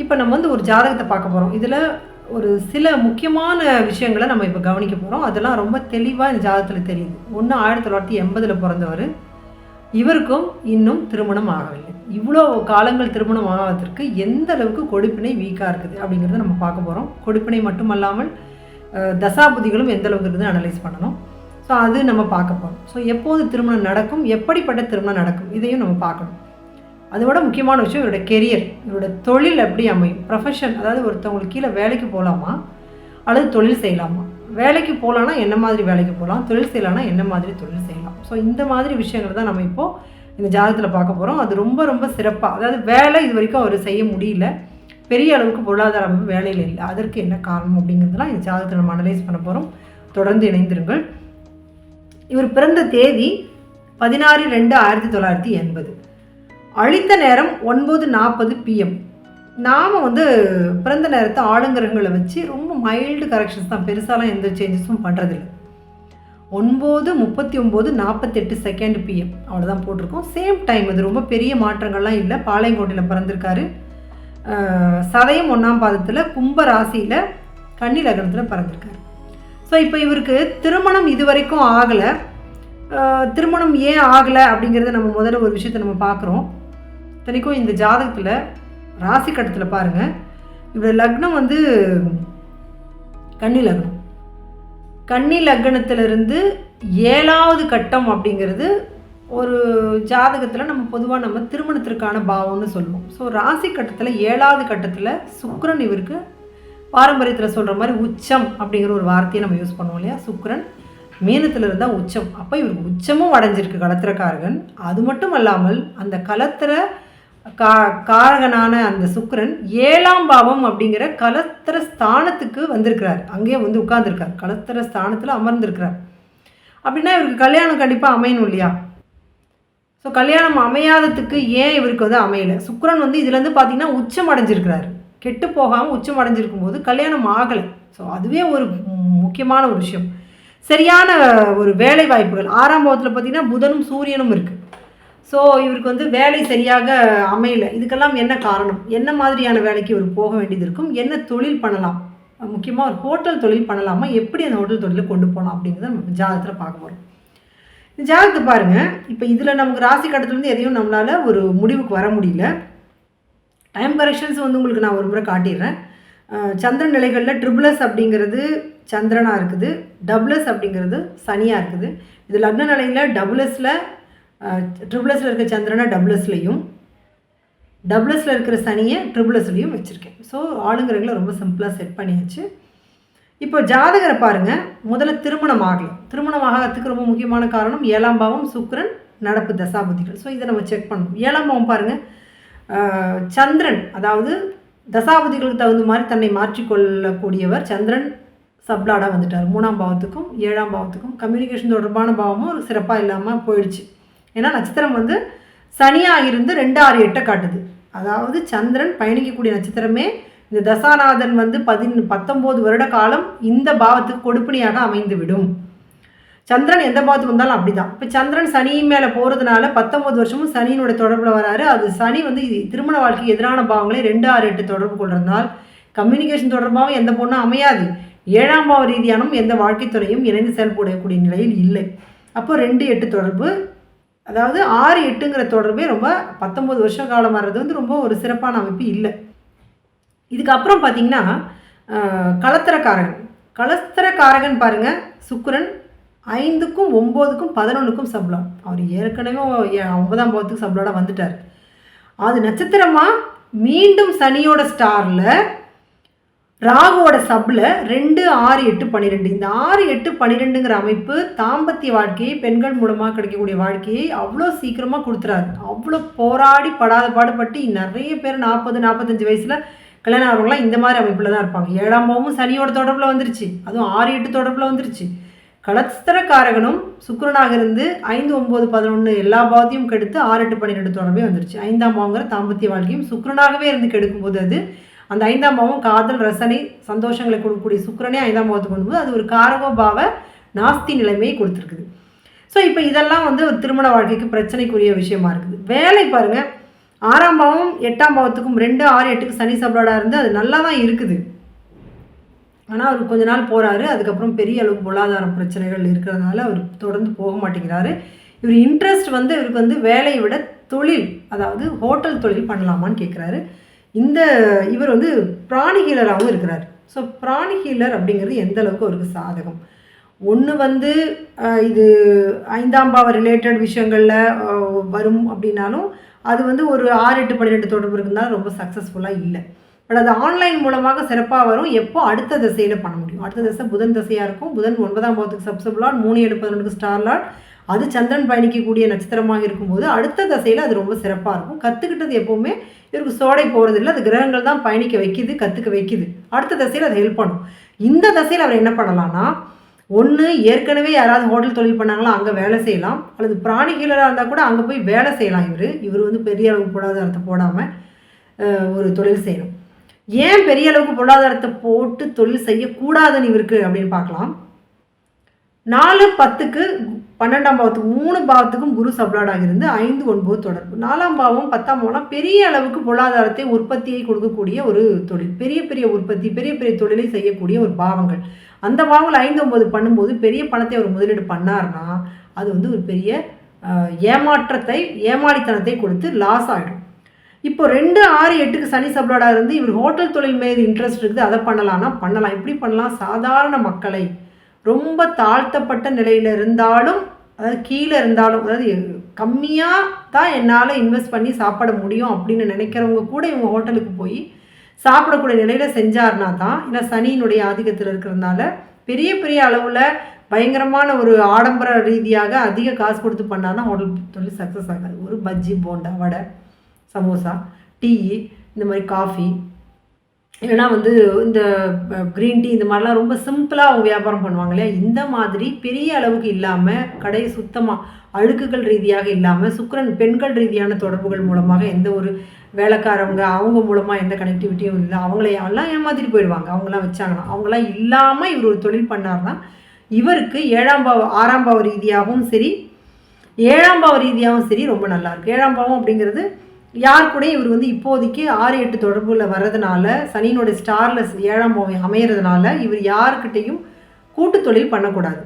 இப்போ நம்ம வந்து ஒரு ஜாதகத்தை பார்க்க போகிறோம் இதில் ஒரு சில முக்கியமான விஷயங்களை நம்ம இப்போ கவனிக்க போகிறோம் அதெல்லாம் ரொம்ப தெளிவாக இந்த ஜாதகத்தில் தெரியுது. ஒன்று ஆயிரத்தி தொள்ளாயிரத்தி எண்பதில் பிறந்தவர். இவருக்கும் இன்னும் திருமணம் ஆகவில்லை. இவ்வளோ காலங்கள் திருமணம் ஆகாததற்கு எந்த அளவுக்கு கொடுப்பினை வீக்காக இருக்குது அப்படிங்கிறத நம்ம பார்க்க போகிறோம் கொடுப்பினை மட்டுமல்லாமல் தசாபுதிகளும் எந்த அளவுக்கு இருக்குது அனலைஸ் பண்ணணும். ஸோ அது நம்ம பார்க்க போகிறோம் ஸோ எப்போது திருமணம் நடக்கும்? எப்படிப்பட்ட திருமணம் நடக்கும்? இதையும் நம்ம பார்க்கணும். அதோட முக்கியமான விஷயம் இவரோட கெரியர் இவரோட தொழில் எப்படி அமையும்? ப்ரொஃபஷன் அதாவது ஒருத்தவங்களுக்கு கீழே வேலைக்கு போகலாமா? அல்லது தொழில் செய்யலாமா? வேலைக்கு போகலான்னா என்ன மாதிரி வேலைக்கு போகலாம்? தொழில் செய்யலாம்னா என்ன மாதிரி தொழில் செய்யலாம்? ஸோ இந்த மாதிரி விஷயங்கள் தான் நம்ம இப்போது இந்த ஜாதகத்தில் பார்க்க போகிறோம் அது ரொம்ப ரொம்ப சிறப்பாக அதாவது வேலை இது வரைக்கும் அவர் செய்ய முடியல. பெரிய அளவுக்கு பொருளாதார அமைப்பு வேலையில் இல்லை. அதற்கு என்ன காரணம் அப்படிங்கிறதுலாம் இந்த ஜாதகத்தை நம்ம அனலைஸ் பண்ண போகிறோம் தொடர்ந்து இணைந்திருங்கள். இவர் பிறந்த தேதி பதினாறு ரெண்டு ஆயிரத்தி தொள்ளாயிரத்தி எண்பது. அழித்த நேரம் ஒன்பது நாற்பது பிஎம் நாம் வந்து பிறந்த நேரத்தை ஆளுங்கரங்களை வச்சு ரொம்ப மைல்டு கரெக்ஷன்ஸ் தான். பெருசாலாம் எந்த சேஞ்சஸும் பண்ணுறதில்ல ஒன்பது முப்பத்தி ஒம்பது நாற்பத்தெட்டு செகண்ட் பிஎம் அவ்வளோதான் போட்டிருக்கோம். சேம் டைம் அது ரொம்ப பெரிய மாற்றங்கள்லாம் இல்லை. பாளையங்கோட்டையில் பிறந்திருக்காரு. சதயம் ஒன்றாம் பாதத்தில் கும்ப ராசியில் கன்னி லக்னத்தில் பிறந்திருக்காரு. ஸோ இப்போ இவருக்கு திருமணம் இது வரைக்கும் ஆகலை திருமணம் ஏன் ஆகலை அப்படிங்கிறத நம்ம முதல்ல ஒரு விஷயத்தை நம்ம பார்க்குறோம். இத்தனைக்கும் இந்த ஜாதகத்தில் ராசி கட்டத்தில் பாருங்கள் இவரோட லக்னம் வந்து கன்னி லக்னம். கன்னி லக்னத்திலிருந்து ஏழாவது கட்டம் அப்படிங்கிறது ஒரு ஜாதகத்தில் நம்ம பொதுவாக நம்ம திருமணத்திற்கான பாவம்னு சொல்லுவோம். ஸோ ராசி கட்டத்தில் ஏழாவது கட்டத்தில் சுக்கரன் இவருக்கு பாரம்பரியத்தில் சொல்கிற மாதிரி உச்சம் அப்படிங்கிற ஒரு வார்த்தையை நம்ம யூஸ் பண்ணுவோம் இல்லையா? சுக்கரன் மீனத்தில் இருந்தால் உச்சம். அப்போ இவருக்கு உச்சமும் அடைஞ்சிருக்கு கலத்திரக்காரகன். அது மட்டும் அல்லாமல் அந்த கலத்திர கா காரகனான அந்த சுக்கரன் ஏழாம் பாவம் அப்படிங்கிற கலத்திர ஸ்தானத்துக்கு வந்திருக்கிறார். அங்கேயே வந்து உட்கார்ந்துருக்கார். கலத்திர ஸ்தானத்தில் அமர்ந்திருக்கிறார். அப்படின்னா இவருக்கு கல்யாணம் கண்டிப்பாக அமையணும் இல்லையா? ஸோ கல்யாணம் அமையாததுக்கு ஏன் இவருக்கு வந்து அமையலை? சுக்கிரன் வந்து இதுலேருந்து பார்த்தீங்கன்னா உச்சம் அடைஞ்சிருக்கிறாரு. கெட்டு போகாமல் உச்சம் அடைஞ்சிருக்கும் போது கல்யாணம் ஆகலை. ஸோ அதுவே ஒரு முக்கியமான ஒரு விஷயம். சரியான ஒரு வேலை வாய்ப்புகள். ஆறாம் பாவத்தில் பார்த்தீங்கன்னா புதனும் சூரியனும் இருக்குது ஸோ இவருக்கு வந்து வேலை சரியாக அமையல. இதுக்கெல்லாம் என்ன காரணம்? என்ன மாதிரியான வேலைக்கு இவர் போக வேண்டியது இருக்கும்? என்ன தொழில் பண்ணலாம்? முக்கியமாக ஒரு ஹோட்டல் தொழில் பண்ணலாமா? எப்படி அந்த ஹோட்டல் தொழிலை கொண்டு போகலாம் அப்படிங்கிறத நம்ம ஜாதகத்தில் பார்க்க போகிறோம் இந்த ஜாதகத்தை பாருங்கள் இப்போ இதில் நமக்கு ராசி கட்டத்துலேருந்து எதையும் நம்மளால் ஒரு முடிவுக்கு வர முடியல. டைம் கரெக்ஷன்ஸ் வந்து உங்களுக்கு நான் ஒரு முறை காட்டிடுறேன். சந்திரன் நிலைகளில் ட்ரிபிளஸ் அப்படிங்கிறது சந்திரனாக இருக்குது. டபுளஸ் அப்படிங்கிறது சனியாக இருக்குது. இது லக்ன நிலையில் டபுளஸில் ட்ரிபிளஸில் இருக்க சந்திரனை டபுளஸ்லையும் டபுளஸில் இருக்கிற சனியை ட்ரிபிளஸ்லையும் வச்சுருக்கேன். ஸோ ஆளுங்கிறங்களை ரொம்ப சிம்பிளாக செட் பண்ணியாச்சு. இப்போ ஜாதகரை பாருங்கள் முதல்ல திருமணம் ஆகலாம். திருமணம் ஆகிறதுக்கு ரொம்ப முக்கியமான காரணம் ஏழாம் பாவம் சுக்கரன் நடப்பு தசாபதிகள் ஸோ இதை நம்ம செக் பண்ணணும். ஏழாம் பாவம் பாருங்கள் சந்திரன் அதாவது தசாபதிகளுக்கு தகுந்த மாதிரி தன்னை மாற்றிக்கொள்ளக்கூடியவர் சந்திரன் சப்ளாடாக வந்துட்டார். மூணாம் பாவத்துக்கும் ஏழாம் பாவத்துக்கும். கம்யூனிகேஷன் தொடர்பான பாவமும் ஒரு சிறப்பாக இல்லாமல் போயிடுச்சு. ஏன்னா நட்சத்திரம் வந்து சனியாக இருந்து ரெண்டு ஆறு எட்டை காட்டுது. அதாவது சந்திரன் பயணிக்கக்கூடிய நட்சத்திரமே இந்த தசாநாதன் வந்து பதின் பத்தொம்போது வருட காலம் இந்த பாவத்துக்கு கொடுப்பினியாக அமைந்து விடும் சந்திரன் எந்த பாவத்துக்கு வந்தாலும் அப்படிதான். இப்போ சந்திரன் சனி மேலே போகிறதுனால பத்தொம்பது வருஷமும் சனியினுடைய தொடர்பில் வராரு. அது சனி வந்து இது திருமண வாழ்க்கைக்கு எதிரான பாவங்களே ரெண்டு ஆறு எட்டு தொடர்பு கொள்றதுனால் கம்யூனிகேஷன் தொடர்பாகவும் எந்த பொண்ணும் அமையாது. ஏழாம் பாவ ரீதியானும் எந்த வாழ்க்கை துறையும் இணைந்து செயல்படக்கூடிய நிலையில் இல்லை. அப்போ ரெண்டு எட்டு தொடர்பு அதாவது ஆறு எட்டுங்கிற தொடர்பே ரொம்ப பத்தொம்பது வருஷ காலம் வர்றது வந்து ரொம்ப ஒரு சிறப்பான அமைப்பு இல்லை. இதுக்கப்புறம் பார்த்தீங்கன்னா களத்திரக்காரகன். களத்திரக்காரகன் பாருங்கள் சுக்கரன் ஐந்துக்கும் ஒம்போதுக்கும் பதினொன்றுக்கும் சம்பளம். அவர் ஏற்கனவே ஒன்பதாம் பாவத்துக்கு சம்பளோட வந்துட்டார். அது நட்சத்திரமாக மீண்டும் சனியோட ஸ்டாரில் ராகுவோட சப்பில் ரெண்டு ஆறு எட்டு பன்னிரெண்டு இந்த ஆறு எட்டு பன்னிரெண்டுங்கிற அமைப்பு தாம்பத்திய வாழ்க்கையை பெண்கள் மூலமாக கிடைக்கக்கூடிய வாழ்க்கையை அவ்வளோ சீக்கிரமாக கொடுத்துறாரு. அவ்வளோ போராடி படாத பாடுபட்டு நிறைய பேர் நாற்பது நாற்பத்தஞ்சு வயசில் கல்யாணம் ஆகிறவங்களாம் இந்த மாதிரி அமைப்பில் தான் இருப்பாங்க. ஏழாம் பாவமும் சனியோட தொடர்பில் வந்துருச்சு. அதுவும் ஆறு எட்டு தொடர்பில் வந்துருச்சு. கலஸ்தரக்காரகனும் சுக்கரனாக இருந்து ஐந்து ஒம்பது பதினொன்று எல்லா பாவத்தையும் கெடுத்து ஆறு எட்டு பன்னிரெண்டு தொடர்பே வந்துருச்சு. ஐந்தாம் பாவங்கிற தாம்பத்திய வாழ்க்கையும் சுக்கரனாகவே இருந்து கெடுக்கும்போது அது அந்த ஐந்தாம் பாவம் காதல் ரசனை சந்தோஷங்களை கொடுக்கக்கூடிய சுக்கிரனே ஐந்தாம் பாவத்துக்கு கொண்டும்போது அது ஒரு காரகோபாவ நாஸ்தி நிலைமையை கொடுத்துருக்குது. ஸோ இப்போ இதெல்லாம் வந்து ஒரு திருமண வாழ்க்கைக்கு பிரச்சனைக்குரிய விஷயமா இருக்குது. வேலை பாருங்கள் ஆறாம் பாவம் எட்டாம் பாவத்துக்கும் ரெண்டு ஆறு எட்டுக்கு சனி சப்ளாடாக இருந்து அது நல்லா தான் இருக்குது. ஆனால் அவர் கொஞ்ச நாள் போகிறாரு அதுக்கப்புறம் பெரிய அளவு பொருளாதார பிரச்சனைகள் இருக்கிறதுனால அவர் தொடர்ந்து போக மாட்டேங்கிறாரு. இவர் இன்ட்ரெஸ்ட் வந்து இவருக்கு வந்து வேலையை விட தொழில் அதாவது ஹோட்டல் தொழில் பண்ணலாமான்னு கேட்குறாரு இந்த இவர் வந்து பிராணி ஹீலராகவும் இருக்கிறார். ஸோ பிராணி ஹீலர் அப்படிங்கிறது எந்த அளவுக்கு அவருக்கு சாதகம்? ஒன்று வந்து இது ஐந்தாம் பாவ ரிலேட்டட் விஷயங்களில் வரும் அப்படின்னாலும் அது வந்து ஒரு ஆறு எட்டு பன்னிரெண்டு தொடர்பு இருந்தாலும் ரொம்ப சக்ஸஸ்ஃபுல்லாக இல்லை. பட் அது ஆன்லைன் மூலமாக சிறப்பாக வரும். எப்போ? அடுத்த திசையில் பண்ண முடியும். அடுத்த திசை புதன் திசையாக இருக்கும். புதன் ஒன்பதாம் பாவத்துக்கு சப்சப்லாட் மூணு ஏழு பதினொன்றுக்கு ஸ்டார்லாட் அது சந்திரன் பயணிக்கக்கூடிய நட்சத்திரமாக இருக்கும்போது அடுத்த தசையில் அது ரொம்ப சிறப்பாக இருக்கும். கற்றுக்கிட்டது எப்போவுமே இவருக்கு சோடை போகிறதில்ல அது கிரகங்கள் தான் பயணிக்க வைக்கிது கற்றுக்க வைக்குது. அடுத்த தசையில் அது ஹெல்ப் பண்ணும். இந்த தசையில் அவர் என்ன பண்ணலாம்னா ஒன்று ஏற்கனவே யாராவது ஹோட்டல் தொழில் பண்ணாங்களோ அங்கே வேலை செய்யலாம். அல்லது பிராணி ஹீலராக இருந்தால் கூட அங்கே போய் வேலை செய்யலாம் இவர். இவர் வந்து பெரிய அளவு பொருளாதாரத்தை போடாமல் ஒரு தொழில் செய்யணும். ஏன் பெரிய அளவுக்கு பொருளாதாரத்தை போட்டு தொழில் செய்யக்கூடாதுன்னு இவருக்கு அப்படின்னு பார்க்கலாம். நாலு பத்துக்கு பன்னெண்டாம் பாவத்துக்கு மூணு பாவத்துக்கும் குரு சப்ளாடாக இருந்து ஐந்து ஒன்பது தொடர்பு. நாலாம் பாவம் பத்தாம் பாவம்னா பெரிய அளவுக்கு பொருளாதாரத்தை உற்பத்தியை கொடுக்கக்கூடிய ஒரு தொழில். பெரிய பெரிய உற்பத்தி பெரிய பெரிய தொழிலை செய்யக்கூடிய ஒரு பாவங்கள். அந்த பாவங்கள் ஐந்து ஒன்பது பண்ணும்போது பெரிய பணத்தை அவர் முதலீடு பண்ணார்னா அது வந்து ஒரு பெரிய ஏமாற்றத்தை ஏமாளித்தனத்தை கொடுத்து லாஸ் ஆகிடும் இப்போ ரெண்டு ஆறு எட்டுக்கு சனி சப்ளாடாக இருந்து இவர் ஹோட்டல் தொழில் மீது இன்ட்ரெஸ்ட் இருக்குது அதை பண்ணலாம்னா பண்ணலாம். எப்படி பண்ணலாம்? சாதாரண மக்களை ரொம்ப தாழ்த்தப்பட்ட நிலையில் இருந்தாலும் அதாவது கீழே இருந்தாலும் அதாவது கம்மியாக தான் என்னால் இன்வெஸ்ட் பண்ணி சாப்பிட முடியும் அப்படின்னு நினைக்கிறவங்க கூட இவங்க ஹோட்டலுக்கு போய் சாப்பிடக்கூடிய நிலையில் செஞ்சார்னா தான் ஏன்னா சனியினுடைய ஆதிக்கத்தில் இருக்கிறதுனால பெரிய பெரிய அளவில் பயங்கரமான ஒரு ஆடம்பர ரீதியாக அதிக காசு கொடுத்து பண்ணாதான் ஹோட்டல் தொழில் சக்ஸஸ் ஆகாது. ஒரு பஜ்ஜி போண்டா வடை சமோசா டீ இந்த மாதிரி காஃபி இல்லைனா வந்து இந்த க்ரீன் டீ இந்த மாதிரிலாம் ரொம்ப சிம்பிளாக அவங்க வியாபாரம் பண்ணுவாங்க இல்லையா? இந்த மாதிரி பெரிய அளவுக்கு இல்லாமல் கடை சுத்தமாக அழுக்குகள் ரீதியாக இல்லாமல் சுக்கிரன் பெண்கள் ரீதியான தொடர்புகள் மூலமாக எந்த ஒரு வேலைக்காரவங்க அவங்க மூலமாக எந்த கனெக்டிவிட்டியும் இல்லை. அவங்கள எல்லாம் ஏமாற்றிட்டு போயிடுவாங்க. அவங்களாம் வச்சாங்கன்னா அவங்களாம் இல்லாமல் இவர் ஒரு தொழில் பண்ணார்னா இவருக்கு ஏழாம் பாவ ஆறாம் பாவ ரீதியாகவும் சரி ஏழாம் பாவ ரீதியாகவும் சரி ரொம்ப நல்லாயிருக்கு ஏழாம் பாவம் அப்படிங்கிறது யார் கூட இவர் வந்து இப்போதைக்கு ஆறு எட்டு தொடர்புல வர்றதுனால சனியினுடைய ஸ்டாரில் ஏழாம் பாவம் அமையறதுனால இவர் யாருக்கிட்டையும் கூட்டு தொழில் பண்ணக்கூடாது.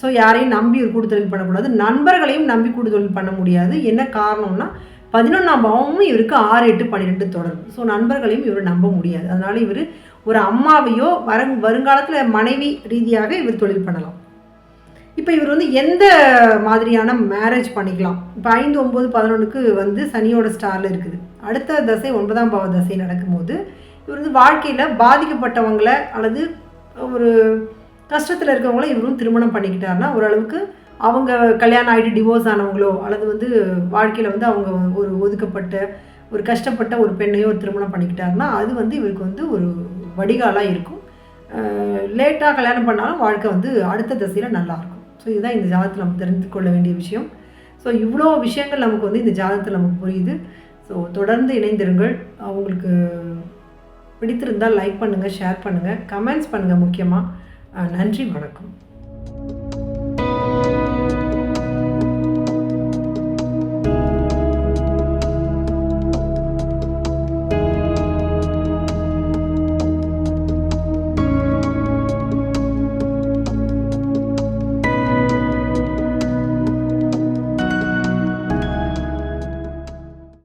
ஸோ யாரையும் நம்பி ஒரு கூட்டு தொழில் பண்ணக்கூடாது. நண்பர்களையும் நம்பி கூட்டு தொழில் பண்ண முடியாது. என்ன காரணம்னா பதினொன்றாம் பாவமும் இவருக்கு ஆறு எட்டு பன்னிரெண்டு தொடர்பு. ஸோ நண்பர்களையும் இவர் நம்ப முடியாது. அதனால இவர் ஒரு அம்மாவையோ வர வருங்காலத்தில் மனைவி ரீதியாக இவர் தொழில் பண்ணலாம். இப்போ இவர் வந்து எந்த மாதிரியான மேரேஜ் பண்ணிக்கலாம்? இப்போ ஐந்து ஒம்பது பதினொன்றுக்கு வந்து சனியோட ஸ்டாரில் இருக்குது. அடுத்த தசை ஒன்பதாம் பாவ தசை நடக்கும்போது இவர் வந்து வாழ்க்கையில் பாதிக்கப்பட்டவங்களை அல்லது ஒரு கஷ்டத்தில் இருக்கவங்கள இவரும் திருமணம் பண்ணிக்கிட்டாருன்னா ஓரளவுக்கு அவங்க கல்யாணம் ஆகிட்டு டிவோர்ஸ் ஆனவங்களோ அல்லது வந்து வாழ்க்கையில் வந்து அவங்க ஒரு ஒதுக்கப்பட்ட ஒரு கஷ்டப்பட்ட ஒரு பெண்ணையோ ஒரு திருமணம் பண்ணிக்கிட்டாருன்னா அது வந்து இவருக்கு வந்து ஒரு வடிகாலாக இருக்கும். லேட்டாக கல்யாணம் பண்ணாலும் வாழ்க்கை வந்து அடுத்த திசையில் நல்லாயிருக்கும் ஸோ இதுதான் இந்த ஜாதகத்தில் நம்ம தெரிந்து கொள்ள வேண்டிய விஷயம். ஸோ இவ்வளோ விஷயங்கள் நமக்கு வந்து இந்த ஜாதகத்தில் நமக்கு புரியுது. ஸோ தொடர்ந்து இணைந்திருங்கள். அவங்களுக்கு பிடித்திருந்தால் லைக் பண்ணுங்கள் ஷேர் பண்ணுங்கள் கமெண்ட்ஸ் பண்ணுங்கள் முக்கியமாக நன்றி வணக்கம்.